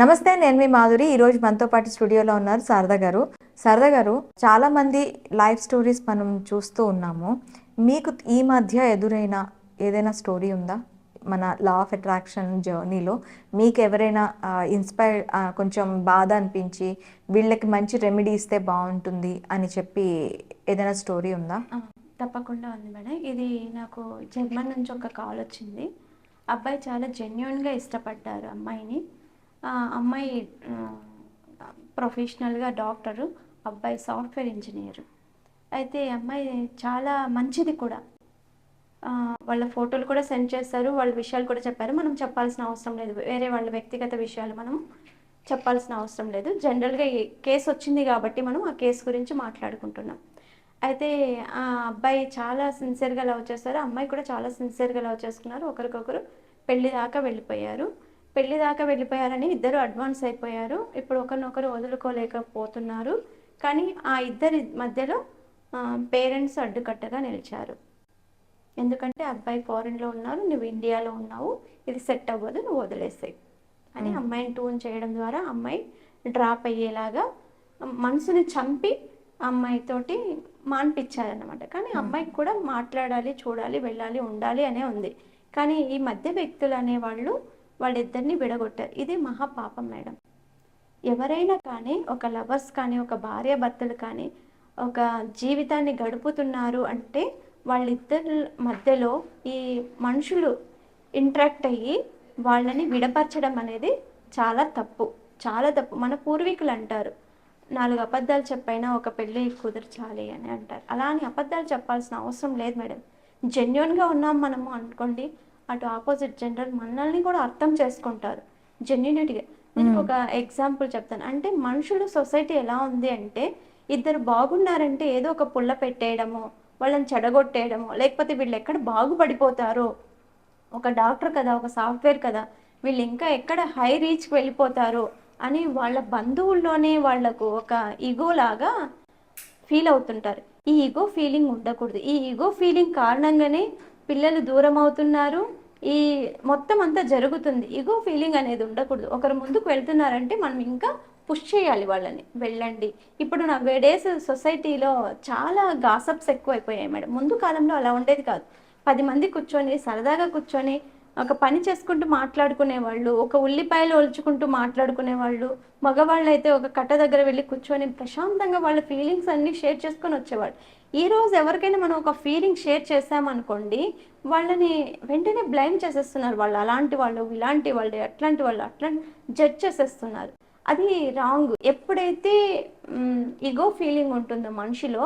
నమస్తే నేను మీ మాధురి. ఈరోజు మనతో పాటు స్టూడియోలో ఉన్నారు సరదా గారు. సరదా గారు చాలా మంది లైఫ్ స్టోరీస్ మనం చూస్తూ ఉన్నాము. మీకు ఈ మధ్య ఎదురైన ఏదైనా స్టోరీ ఉందా? మన లా ఆఫ్ అట్రాక్షన్ జర్నీలో మీకు ఎవరైనా ఇన్స్పైర్ కొంచెం బాధ అనిపించి వీళ్ళకి మంచి రెమెడీ ఇస్తే బాగుంటుంది అని చెప్పి ఏదైనా స్టోరీ ఉందా? తప్పకుండా ఉంది మేడం. ఇది నాకు జర్మన్ నుంచి ఒక కాల్ వచ్చింది. అబ్బాయి చాలా జెన్యున్గా ఇష్టపడ్డారు అమ్మాయిని. అమ్మాయి ప్రొఫెషనల్గా డాక్టరు అబ్బాయి సాఫ్ట్వేర్ ఇంజనీర్. అయితే అమ్మాయి చాలా మంచిది కూడా. వాళ్ళ ఫోటోలు కూడా సెండ్ చేస్తారు వాళ్ళ విషయాలు కూడా చెప్పారు. మనం చెప్పాల్సిన అవసరం లేదు. వేరే వాళ్ళ వ్యక్తిగత విషయాలు మనం చెప్పాల్సిన అవసరం లేదు. జనరల్గా కేసు వచ్చింది కాబట్టి మనం ఆ కేసు గురించి మాట్లాడుకుంటున్నాం. అయితే ఆ అబ్బాయి చాలా సిన్సియర్గా లవ్ చేస్తారు. అమ్మాయి కూడా చాలా సిన్సియర్గా లవ్ చేసుకున్నారు. ఒకరికొకరు పెళ్ళి దాకా వెళ్ళిపోయారు. పెళ్ళి దాకా వెళ్ళిపోయారని ఇద్దరు అడ్వాన్స్ అయిపోయారు. ఇప్పుడు ఒకరినొకరు వదులుకోలేకపోతున్నారు. కానీ ఆ ఇద్దరి మధ్యలో పేరెంట్స్ అడ్డుకట్టగా నిలిచారు. ఎందుకంటే అబ్బాయి ఫారెన్లో ఉన్నారు నువ్వు ఇండియాలో ఉన్నావు ఇది సెట్ అవ్వదు నువ్వు వదిలేసాయి అని అమ్మాయిని టూన్ చేయడం ద్వారా అమ్మాయి డ్రాప్ అయ్యేలాగా మనసుని చంపి అమ్మాయితోటి మాన్పించారనమాట కానీ అమ్మాయికి కూడా మాట్లాడాలి చూడాలి వెళ్ళాలి ఉండాలి అనే ఉంది. కానీ ఈ మధ్య వ్యక్తులు అనేవాళ్ళు వాళ్ళిద్దరిని విడగొట్టారు. ఇది మహాపాపం మేడం. ఎవరైనా కానీ ఒక లవర్స్ కానీ ఒక భార్య భర్తలు కానీ ఒక జీవితాన్ని గడుపుతున్నారు అంటే వాళ్ళిద్దరి మధ్యలో ఈ మనుషులు ఇంట్రాక్ట్ అయ్యి వాళ్ళని విడపరచడం అనేది చాలా తప్పు. చాలా తప్పు. మన పూర్వీకులు అంటారు నాలుగు అబద్ధాలు చెప్పైనా ఒక పెళ్ళి కుదర్చాలి అని అంటారు. అలా అని అబద్ధాలు చెప్పాల్సిన అవసరం లేదు మేడం. జెన్యున్గా ఉన్నాం మనము అనుకోండి అటు ఆపోజిట్ జెండర్ మనల్ని కూడా అర్థం చేసుకుంటారు. జెన్యునిటీగా నేను ఒక ఎగ్జాంపుల్ చెప్తాను. అంటే మనుషులు సొసైటీ ఎలా ఉంది అంటే ఇద్దరు బాగున్నారంటే ఏదో ఒక పుల్ల పెట్టేయడమో వాళ్ళని చెడగొట్టేయడమో లేకపోతే వీళ్ళు ఎక్కడ బాగుపడిపోతారో ఒక డాక్టర్ కదా ఒక సాఫ్ట్వేర్ కదా వీళ్ళు ఇంకా ఎక్కడ హై రీచ్కి వెళ్ళిపోతారో అని వాళ్ళ బంధువుల్లోనే వాళ్ళకు ఒక ఈగో లాగా ఫీల్ అవుతుంటారు. ఈ ఈగో ఫీలింగ్ ఉండకూడదు. ఈ ఈగో ఫీలింగ్ కారణంగానే పిల్లలు దూరం అవుతున్నారు. ఈ మొత్తం అంతా జరుగుతుంది. ఇగో ఫీలింగ్ అనేది ఉండకూడదు. ఒకరు ముందుకు వెళ్తున్నారంటే మనం ఇంకా పుష్ చేయాలి వాళ్ళని. వెళ్ళండి. ఇప్పుడు నా డేస్ సొసైటీలో చాలా గాసప్స్ ఎక్కువైపోయాయి మేడం. ముందు కాలంలో అలా ఉండేది కాదు. పది మంది కూర్చొని సరదాగా కూర్చొని ఒక పని చేసుకుంటూ మాట్లాడుకునే వాళ్ళు ఒక ఉల్లిపాయలు ఒలుచుకుంటూ మాట్లాడుకునే వాళ్ళు మగవాళ్ళు అయితే ఒక కట్ట దగ్గర వెళ్ళి కూర్చొని ప్రశాంతంగా వాళ్ళ ఫీలింగ్స్ అన్నీ షేర్ చేసుకొని వచ్చేవాళ్ళు. ఈ రోజు ఎవరికైనా మనం ఒక ఫీలింగ్ షేర్ చేసామనుకోండి వాళ్ళని వెంటనే బ్లైమ్ చేసేస్తున్నారు వాళ్ళు. అలాంటి వాళ్ళు ఇలాంటి వాళ్ళు అట్లాంటి వాళ్ళు అట్లా జడ్జ్ చేసేస్తున్నారు. అది రాంగ్. ఎప్పుడైతే ఇగో ఫీలింగ్ ఉంటుందో మనిషిలో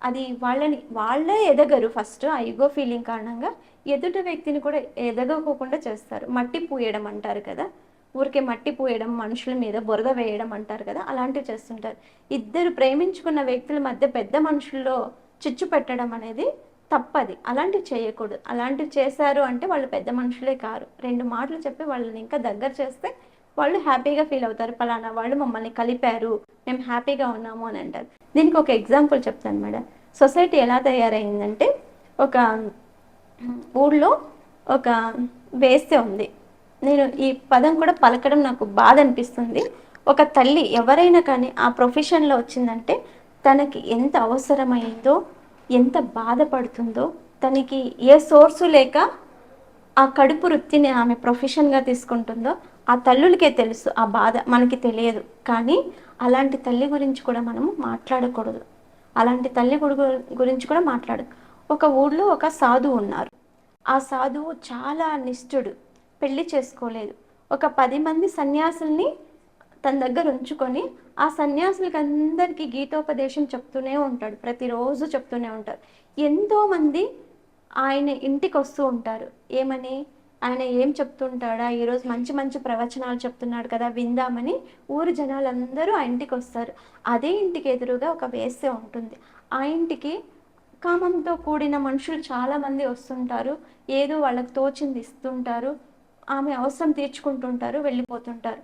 అది వాళ్ళని వాళ్ళే ఎదగరు ఫస్ట్ ఆ ఇగో ఫీలింగ్ కారణంగా. ఎదుటి వ్యక్తిని కూడా ఎదగకోకుండా చేస్తారు. మట్టి పూయడం అంటారు కదా. ఊరికే మట్టి పూయడం మనుషుల మీద బురద వేయడం అంటారు కదా. అలాంటివి చేస్తుంటారు. ఇద్దరు ప్రేమించుకున్న వ్యక్తుల మధ్య పెద్ద మనుషుల్లో చిచ్చు పెట్టడం అనేది తప్పది. అలాంటివి చేయకూడదు. అలాంటివి చేశారు అంటే వాళ్ళు పెద్ద మనుషులే కారు. రెండు మాటలు చెప్పి వాళ్ళని ఇంకా దగ్గర చేస్తే వాళ్ళు హ్యాపీగా ఫీల్ అవుతారు. పలానా వాళ్ళు మమ్మల్ని కలిపారు. మేము హ్యాపీగా ఉన్నాము అని అంటారు. దీనికి ఒక ఎగ్జాంపుల్ చెప్తాను మేడం. సొసైటీ ఎలా తయారైందంటే ఒక ఊళ్ళో ఒక వేస్తే ఉంది. నేను ఈ పదం కూడా పలకడం నాకు బాధ అనిపిస్తుంది ఒక తల్లి ఎవరైనా కానీ ఆ ప్రొఫెషన్లో వచ్చిందంటే తనకి ఎంత అవసరమైందో ఎంత బాధపడుతుందో తనకి ఏ సోర్సు లేక ఆ కడుపు వృత్తిని ఆమె ప్రొఫెషన్గా తీసుకుంటుందో ఆ తల్లులకే తెలుసు ఆ బాధ మనకి తెలియదు. కానీ అలాంటి తల్లి గురించి కూడా మనము మాట్లాడకూడదు. అలాంటి తల్లి గుడి- గురించి కూడా మాట్లాడదు. ఒక ఊళ్ళో ఒక సాధువు ఉన్నారు. ఆ సాధువు చాలా నిష్ఠుడు. పెళ్ళి చేసుకోలేదు. ఒక పది మంది సన్యాసుల్ని తన దగ్గర ఉంచుకొని ఆ సన్యాసులకి అందరికీ గీతోపదేశం చెప్తూనే ఉంటాడు. ప్రతిరోజు చెప్తూనే ఉంటాడు. ఎంతోమంది ఆయన ఇంటికి వస్తూ ఉంటారు. ఏమని? ఆయన ఏం చెప్తుంటాడా? ఈరోజు మంచి మంచి ప్రవచనాలు చెప్తున్నాడు కదా విందామని ఊరు జనాలందరూ ఆ ఇంటికి వస్తారు. అదే ఇంటికి ఎదురుగా ఒక వేసే ఉంటుంది. ఆ ఇంటికి కామంతో కూడిన మనుషులు చాలామంది వస్తుంటారు. ఏదో వాళ్ళకి తోచింది ఇస్తుంటారు. ఆమె అవసరం తీర్చుకుంటుంటారు వెళ్ళిపోతుంటారు.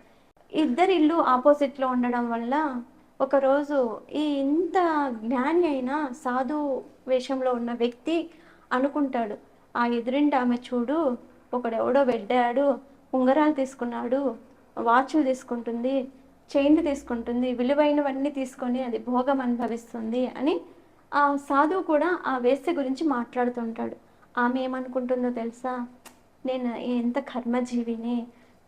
ఇద్దరు ఇల్లు ఆపోజిట్లో ఉండడం వల్ల ఒకరోజు ఈ ఇంత జ్ఞాని అయిన సాధు వేషంలో ఉన్న వ్యక్తి అనుకుంటాడు. ఆ ఎదురింటి ఆమె చూడు ఒకడెవడో వెళ్ళాడు ఉంగరాలు తీసుకున్నాడు వాచ్లు తీసుకుంటుంది చైన్లు తీసుకుంటుంది విలువైనవన్నీ తీసుకొని అది భోగం అనుభవిస్తుంది అని ఆ సాధువు కూడా ఆ వేశ్య గురించి మాట్లాడుతుంటాడు. ఆమె ఏమనుకుంటుందో తెలుసా? నేను ఎంత కర్మజీవిని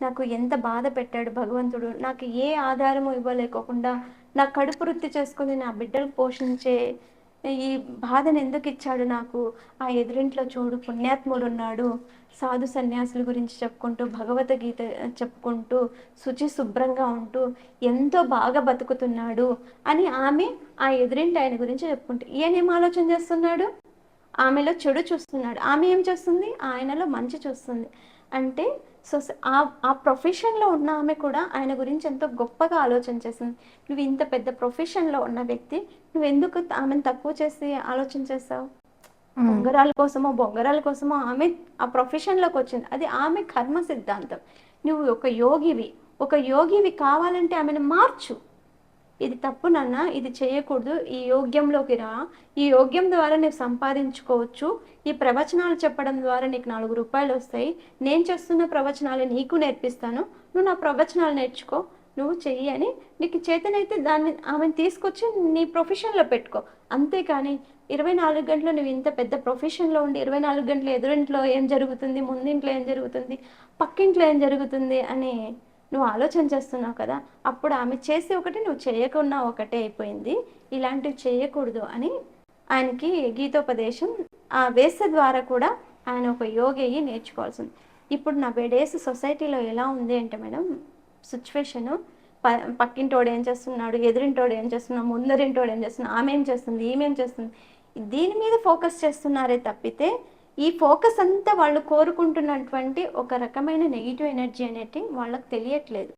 నాకు ఎంత బాధ పెట్టాడు భగవంతుడు నాకు ఏ ఆధారము ఇవ్వలేకోకుండా నా కడుపు వృత్తి చేసుకుని నా బిడ్డలు పోషించే ఈ బాధను ఎందుకు ఇచ్చాడు నాకు? ఆ ఎదురింట్లో చూడు పుణ్యాత్ముడు ఉన్నాడు సాధు సన్యాసుల గురించి చెప్పుకుంటూ భగవద్గీత చెప్పుకుంటూ శుచి శుభ్రంగా ఉంటూ ఎంతో బాగా బతుకుతున్నాడు అని ఆమె ఆ ఎదురింటి ఆయన గురించి చెప్పుకుంటూ ఈయన ఏం ఆలోచన చేస్తున్నాడు? ఆమెలో చెడు చూస్తున్నాడు. ఆమె ఏం చేస్తుంది? ఆయనలో మంచి చూస్తుంది. అంటే సో ఆ ఆ ప్రొఫెషన్లో ఉన్న ఆమె కూడా ఆయన గురించి ఎంతో గొప్పగా ఆలోచన చేసింది. నువ్వు ఇంత పెద్ద ప్రొఫెషన్లో ఉన్న వ్యక్తి నువ్వు ఎందుకు ఆమెను తక్కువ చేసి ఆలోచన చేస్తావు బొంగరాల కోసమో బొంగరాల కోసమో ఆమె ఆ ప్రొఫెషన్లోకి వచ్చింది. అది ఆమె కర్మ సిద్ధాంతం. నువ్వు ఒక యోగివి. ఒక యోగివి కావాలంటే ఆమెను మార్చు. ఇది తప్పు నాన్న ఇది చేయకూడదు ఈ యోగ్యంలోకి రా. ఈ యోగ్యం ద్వారా నీకు సంపాదించుకోవచ్చు. ఈ ప్రవచనాలు చెప్పడం ద్వారా నీకు నాలుగు రూపాయలు వస్తాయి. నేను చేస్తున్న ప్రవచనాలు నీకు నేర్పిస్తాను. నువ్వు నా ప్రవచనాలు నేర్చుకో. నువ్వు చెయ్యి అని నీకు చేతనైతే దాన్ని ఆమెను తీసుకొచ్చి నీ ప్రొఫెషన్లో పెట్టుకో. అంతేకాని ఇరవై నాలుగు గంటలు నువ్వు ఇంత పెద్ద ప్రొఫెషన్లో ఉండి ఇరవై నాలుగు గంటలు ఎదురింట్లో ఏం జరుగుతుంది ముందింట్లో ఏం జరుగుతుంది పక్కింట్లో ఏం జరుగుతుంది అని నువ్వు ఆలోచన చేస్తున్నావు కదా అప్పుడు ఆమె చేసి ఒకటి నువ్వు చేయకున్నా ఒకటే అయిపోయింది. ఇలాంటివి చేయకూడదు అని ఆయనకి గీతోపదేశం ఆ వేస ద్వారా కూడా ఆయన ఒక యోగి అయ్యి నేర్చుకోవాల్సింది. ఇప్పుడు నా డేస్ సొసైటీలో ఎలా ఉంది అంటే మేడం సిచ్యువేషను ప పక్కింటోడు ఏం చేస్తున్నాడు ఎదురింటోడు ఏం చేస్తున్నాడు ముందరింటోడు ఏం చేస్తున్నాడు ఆమె ఏం చేస్తుంది ఈమె ఏం చేస్తుంది దీని మీద ఫోకస్ చేస్తున్నారే తప్పితే ఈ ఫోకస్ అంతా వాళ్ళు కోరుకుంటున్నటువంటి ఒక రకమైన నెగిటివ్ ఎనర్జీ అనేది వాళ్ళకి తెలియట్లేదు.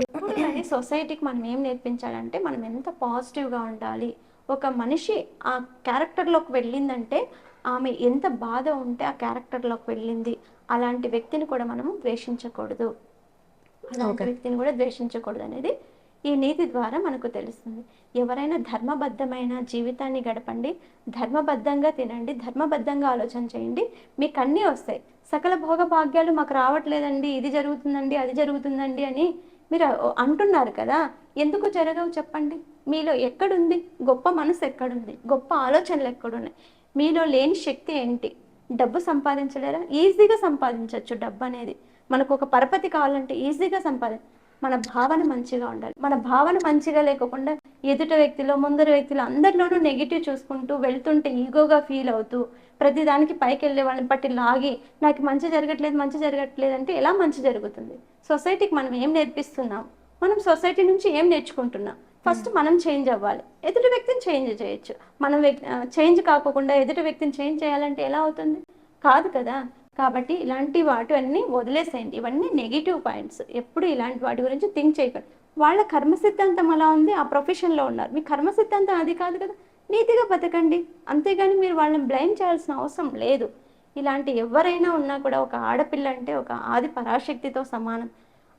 ఎప్పుడు కానీ సొసైటీకి మనం ఏం నేర్పించాలంటే మనం ఎంత పాజిటివ్గా ఉండాలి. ఒక మనిషి ఆ క్యారెక్టర్లోకి వెళ్ళిందంటే ఆమె ఎంత బాధ ఉంటే ఆ క్యారెక్టర్లోకి వెళ్ళింది. అలాంటి వ్యక్తిని కూడా మనము ద్వేషించకూడదు. అలాంటి. వ్యక్తిని కూడా ద్వేషించకూడదు అనేది ఈ నీతి ద్వారా మనకు తెలుస్తుంది. ఎవరైనా ధర్మబద్ధమైన జీవితాన్ని గడపండి ధర్మబద్ధంగా తినండి ధర్మబద్ధంగా ఆలోచన చేయండి. మీకు అన్నీ వస్తాయి. సకల భోగ భాగ్యాలు మాకు రావట్లేదండి ఇది జరుగుతుందండి అది జరుగుతుందండి అని మీరు అంటున్నారు కదా. ఎందుకు జరగవు చెప్పండి? మీలో ఎక్కడుంది? గొప్ప మనసు ఎక్కడుంది? గొప్ప ఆలోచనలు ఎక్కడున్నాయి? మీలో లేని శక్తి ఏంటి? డబ్బు సంపాదించలేరా? ఈజీగా సంపాదించవచ్చు డబ్బు అనేది. మనకు ఒక పరపతి కావాలంటే ఈజీగా సంపాది మన భావన మంచిగా ఉండాలి. మన భావన మంచిగా లేకుండా ఎదుట వ్యక్తిలో ముందర వ్యక్తిలో అందరిలోనూ నెగిటివ్ చూసుకుంటూ వెళ్తుంటే ఈగోగా ఫీల్ అవుతూ ప్రతిదానికి పైకి వెళ్ళే వాళ్ళని బట్టి లాగి నాకు మంచి జరగట్లేదు మంచి జరగట్లేదు అంటే ఎలా మంచి జరుగుతుంది? సొసైటీకి మనం ఏం నేర్పిస్తున్నాం? మనం సొసైటీ నుంచి ఏం నేర్చుకుంటున్నాం? ఫస్ట్ మనం చేంజ్ అవ్వాలి. ఎదుటి వ్యక్తిని చేంజ్ చేయొచ్చు. మనం చేంజ్ కాకుండా ఎదుటి వ్యక్తిని చేంజ్ చేయాలంటే ఎలా అవుతుంది? కాదు కదా. కాబట్టి ఇలాంటి వాటివన్నీ వదిలేసేయండి. ఇవన్నీ నెగిటివ్ పాయింట్స్ ఎప్పుడు ఇలాంటి వాటి గురించి థింక్ చేయకండి. వాళ్ళ కర్మ సిద్ధాంతం అలా ఉంది ఆ ప్రొఫెషన్లో ఉన్నారు. మీ కర్మ సిద్ధాంతం అది కాదు కదా. నీతిగా బతకండి. అంతేగాని మీరు వాళ్ళని బ్లైమ్ చేయాల్సిన అవసరం లేదు. ఇలాంటి ఎవరైనా ఉన్నా కూడా ఒక ఆడపిల్ల అంటే ఒక ఆది పరాశక్తితో సమానం.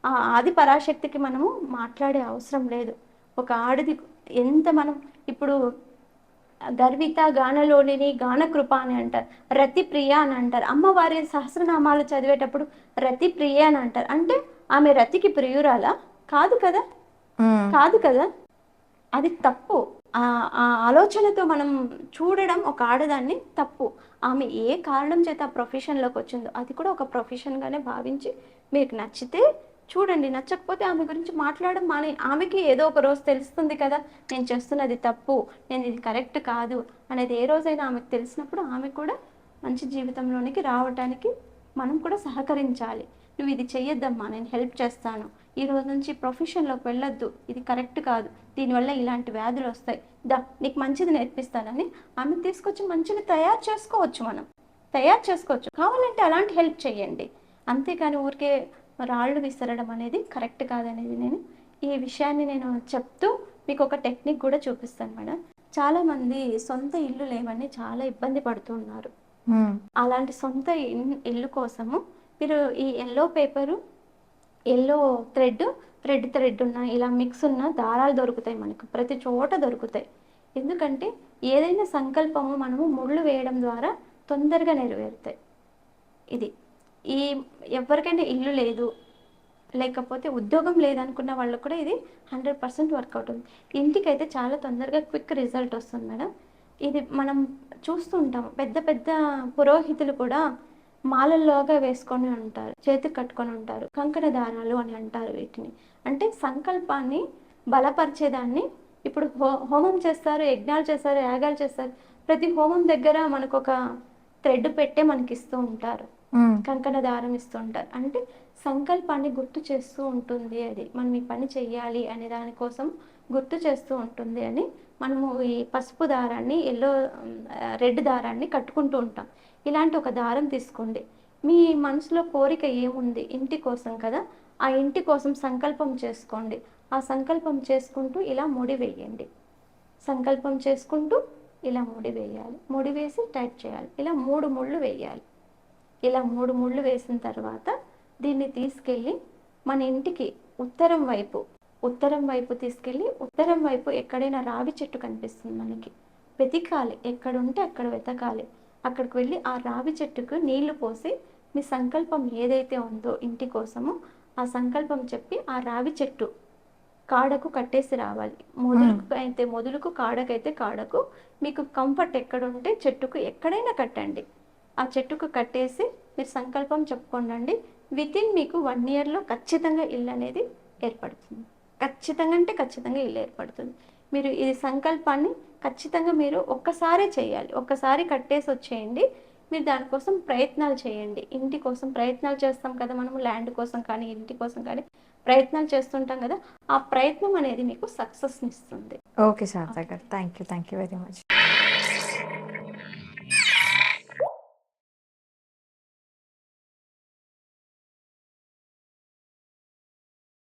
ఆ ఆది పరాశక్తికి మనము మాట్లాడే అవసరం లేదు. ఒక ఆడది ఎంత మనం ఇప్పుడు గర్విత గానలోనిని గానకృప అని అంటారు. రతి ప్రియ అని అంటారు. అమ్మవారి సహస్రనామాలు చదివేటప్పుడు రతి ప్రియ అని అంటారు. అంటే ఆమె రతికి ప్రియురాలా? కాదు కదా? కాదు కదా? అది తప్పు. ఆ ఆ ఆలోచనతో మనం చూడడం ఒక ఆడదాన్ని తప్పు. ఆమె ఏ కారణం చేత ఆ ప్రొఫెషన్లోకి వచ్చిందో అది కూడా ఒక ప్రొఫెషన్గానే భావించి మీకు నచ్చితే చూడండి నచ్చకపోతే ఆమె గురించి మాట్లాడడం మానే. ఆమెకి ఏదో ఒక రోజు తెలుస్తుంది కదా నేను చేస్తున్నది తప్పు నేను ఇది కరెక్ట్ కాదు అనేది ఏ రోజైనా ఆమెకు తెలిసినప్పుడు ఆమె కూడా మంచి జీవితంలోనికి రావడానికి మనం కూడా సహకరించాలి. నువ్వు ఇది చెయ్యొద్దమ్మా నేను హెల్ప్ చేస్తాను. ఈ రోజు నుంచి ప్రొఫెషన్లోకి వెళ్ళొద్దు ఇది కరెక్ట్ కాదు. దీనివల్ల ఇలాంటి వ్యాధులు వస్తాయి. దా నీకు మంచిది నేర్పిస్తానని ఆమె తీసుకొచ్చి మంచిని తయారు చేసుకోవచ్చు మనం. తయారు చేసుకోవచ్చు. కావాలంటే అలాంటి హెల్ప్ చేయండి అంతేకాని ఊరికే రాళ్ళు విసరడం అనేది కరెక్ట్ కాదనేది నేను ఈ విషయాన్ని నేను చెప్తూ మీకు ఒక టెక్నిక్ కూడా చూపిస్తాను మేడం. చాలామంది సొంత ఇల్లు లేవని చాలా ఇబ్బంది పడుతున్నారు అలాంటి సొంత ఇల్లు కోసము మీరు ఈ yellow paper yellow thread red thread ఉన్న ఇలా మిక్స్ ఉన్న దారాలు దొరుకుతాయి మనకు. ప్రతి చోట దొరుకుతాయి. ఎందుకంటే ఏదైనా సంకల్పము మనము ముళ్ళు వేయడం ద్వారా తొందరగా నెరవేరుతాయి. ఇది. ఈ ఎవరికైనా ఇల్లు లేదు లేకపోతే ఉద్యోగం లేదనుకున్న వాళ్ళకు కూడా ఇది హండ్రెడ్ పర్సెంట్ వర్క్ అవుతుంది. ఇంటికైతే చాలా తొందరగా క్విక్ రిజల్ట్ వస్తుంది మేడం. ఇది మనం చూస్తూ ఉంటాం పెద్ద పెద్ద పురోహితులు కూడా మాలల్లోగా వేసుకొని ఉంటారు చేతికి కట్టుకొని ఉంటారు కంకణ దారాలు అని అంటారు వీటిని. అంటే సంకల్పాన్ని బలపరిచేదాన్ని ఇప్పుడు హో హోమం చేస్తారు యజ్ఞాలు చేస్తారు యాగాలు చేస్తారు. ప్రతి హోమం దగ్గర మనకు ఒక థ్రెడ్ పెట్టే మనకి ఇస్తూ ఉంటారు. కంకణ దారం ఇస్తూ ఉంటారు అంటే సంకల్పాన్ని గుర్తు చేస్తూ ఉంటుంది అది. మనం ఈ పని చెయ్యాలి అనే దానికోసం గుర్తు చేస్తూ ఉంటుంది అని మనము ఈ పసుపు దారాన్ని ఎల్లో రెడ్ దారాన్ని కట్టుకుంటూ ఉంటాం. ఇలాంటి ఒక దారం తీసుకోండి. మీ మనసులో కోరిక ఏముంది? ఇంటి కోసం కదా? ఆ ఇంటి కోసం సంకల్పం చేసుకోండి. ఆ సంకల్పం చేసుకుంటూ ఇలా ముడి వేయండి. సంకల్పం చేసుకుంటూ ఇలా ముడి వేయాలి. ముడి వేసి టైట్ చేయాలి. ఇలా మూడు ముళ్ళు వేయాలి. ఇలా మూడు ముళ్ళు వేసిన తర్వాత దీన్ని తీసుకెళ్ళి మన ఇంటికి ఉత్తరం వైపు ఉత్తరం వైపు తీసుకెళ్ళి ఉత్తరం వైపు ఎక్కడైనా రావి చెట్టు కనిపిస్తుంది మనకి. వెతకాలి. ఎక్కడ ఉంటే అక్కడ వెతకాలి. అక్కడికి వెళ్ళి ఆ రావి చెట్టుకు నీళ్ళు పోసి మీ సంకల్పం ఏదైతే ఉందో ఇంటి కోసమో ఆ సంకల్పం చెప్పి ఆ రావి చెట్టు కాడకు కట్టేసి రావాలి. మొదలుకు అయితే మొదలుకు కాడకైతే కాడకు మీకు కంఫర్ట్ ఎక్కడ ఉంటే చెట్టుకు ఎక్కడైనా కట్టండి. ఆ చెట్టుకు కట్టేసి మీరు సంకల్పం చెప్పుకోండి విత్ ఇన్ మీకు వన్ ఇయర్లో ఖచ్చితంగా ఇల్లు అనేది ఏర్పడుతుంది. ఖచ్చితంగా అంటే ఖచ్చితంగా ఇల్లు ఏర్పడుతుంది. మీరు ఈ సంకల్పాన్ని ఖచ్చితంగా మీరు ఒక్కసారే చేయాలి. ఒక్కసారి కట్టేసి వచ్చేయండి. మీరు దానికోసం ప్రయత్నాలు చేయండి. ఇంటి కోసం ప్రయత్నాలు చేస్తాం కదా మనము ల్యాండ్ కోసం కానీ ఇంటి కోసం కానీ ప్రయత్నాలు చేస్తుంటాం కదా ఆ ప్రయత్నం అనేది మీకు సక్సెస్ని ఇస్తుంది. ఓకే శారదా గారు thank you thank you very much